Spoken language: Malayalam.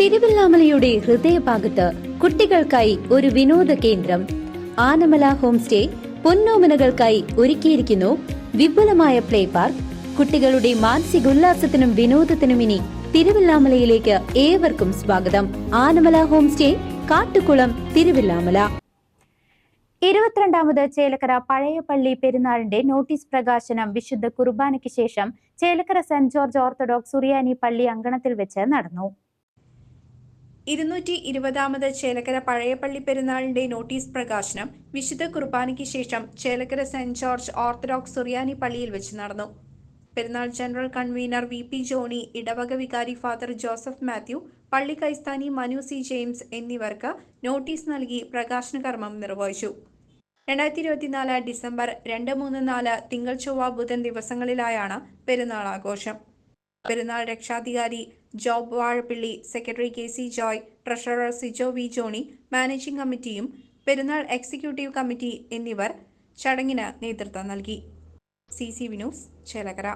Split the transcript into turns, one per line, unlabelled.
തിരുവല്ലാമലയുടെ ഹൃദയഭാഗത്ത് കുട്ടികൾക്കായി ഒരു വിനോദ കേന്ദ്രം. ആനമല ഹോം സ്റ്റേ പൊന്നോമനകൾക്കായി ഒരുക്കിയിരിക്കുന്നു വിപുലമായ പ്ലേ പാർക്ക്. കുട്ടികളുടെ മാനസിക ഉല്ലാസത്തിനും വിനോദത്തിനും ഇനി തിരുവല്ലാമലയിലേക്ക് ഏവർക്കും സ്വാഗതം. Anamala home stay Kattukulam Thiruvillwamala.
ഇരുപത്തിരണ്ടാമത് Chelakkara പഴയ പള്ളി പെരുന്നാളിന്റെ നോട്ടീസ് പ്രകാശനം വിശുദ്ധ കുർബാനയ്ക്ക് ശേഷം ചേലക്കര സെന്റ് ജോർജ് ഓർത്തഡോക്സ് സുറിയാനി പള്ളി അങ്കണത്തിൽ വെച്ച് നടന്നു.
ഇരുന്നൂറ്റി ഇരുപതാമത് ചേലക്കര പഴയപള്ളി പെരുന്നാളിന്റെ നോട്ടീസ് പ്രകാശനം വിശുദ്ധ കുർബാനയ്ക്ക് ശേഷം ചേലക്കര സെന്റ് ജോർജ് ഓർത്തഡോക്സ് സുറിയാനി പള്ളിയിൽ വെച്ച് നടന്നു. പെരുന്നാൾ general convener V P Johnny ഇടവക വികാരി ഫാദർ ജോസഫ് മാത്യു പള്ളി കൈസ്ഥാനി മനു സി ജെയിംസ് എന്നിവർക്ക് നോട്ടീസ് നൽകി പ്രകാശന കർമ്മം നിർവഹിച്ചു. രണ്ടായിരത്തി ഇരുപത്തിനാല് ഡിസംബർ രണ്ട് മൂന്ന് നാല് തിങ്കൾ ചൊവ്വ ബുധൻ ദിവസങ്ങളിലായാണ് പെരുന്നാൾ ആഘോഷം. പെരുന്നാൾ രക്ഷാധികാരി Job Vazhappilly secretary K C Joy treasurer Sijo V Johnny managing കമ്മിറ്റിയും പെരുന്നാൾ എക്സിക്യൂട്ടീവ് കമ്മിറ്റി എന്നിവർ ചടങ്ങിന് നേതൃത്വം നൽകി. C C Vinus Chelakkara.